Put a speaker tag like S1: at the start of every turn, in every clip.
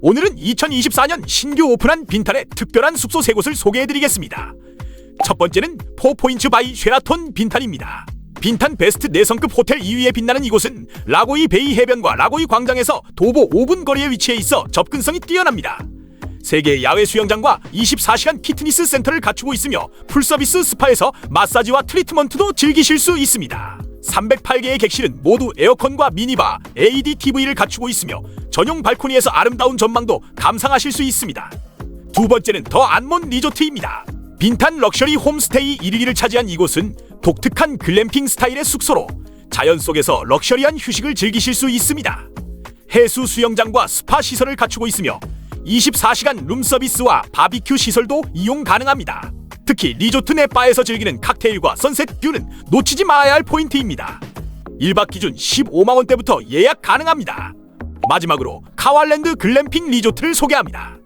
S1: 오늘은 2024년 신규 오픈한 빈탄의 특별한 숙소 세 곳을 소개해드리겠습니다. 첫 번째는 포포인츠 바이 쉐라톤 빈탄입니다. 빈탄 베스트 4성급 호텔 2위에 빛나는 이곳은 라고이 베이 해변과 라고이 광장에서 도보 5분 거리에 위치해 있어 접근성이 뛰어납니다. 세계 야외 수영장과 24시간 피트니스 센터를 갖추고 있으며 풀서비스 스파에서 마사지와 트리트먼트도 즐기실 수 있습니다. 308개의 객실은 모두 에어컨과 미니바, AD TV를 갖추고 있으며 전용 발코니에서 아름다운 전망도 감상하실 수 있습니다. 두 번째는 더 안몬 리조트입니다. 빈탄 럭셔리 홈스테이 1위를 차지한 이곳은 독특한 글램핑 스타일의 숙소로 자연 속에서 럭셔리한 휴식을 즐기실 수 있습니다. 해수 수영장과 스파 시설을 갖추고 있으며 24시간 룸서비스와 바비큐 시설도 이용 가능합니다. 특히 리조트 내 바에서 즐기는 칵테일과 선셋 뷰는 놓치지 말아야 할 포인트입니다. 1박 기준 15만 원대부터 예약 가능합니다. 마지막으로 카왈랜드 글램핑 리조트를 소개합니다.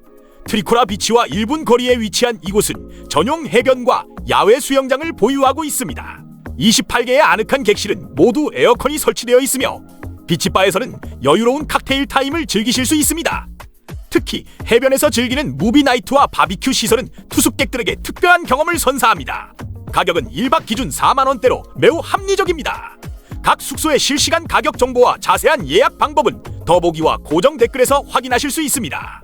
S1: 트리코라 비치와 1분 거리에 위치한 이곳은 전용 해변과 야외 수영장을 보유하고 있습니다. 28개의 아늑한 객실은 모두 에어컨이 설치되어 있으며 비치바에서는 여유로운 칵테일 타임을 즐기실 수 있습니다. 특히 해변에서 즐기는 무비 나이트와 바비큐 시설은 투숙객들에게 특별한 경험을 선사합니다. 가격은 1박 기준 4만 원대로 매우 합리적입니다. 각 숙소의 실시간 가격 정보와 자세한 예약 방법은 더보기와 고정 댓글에서 확인하실 수 있습니다.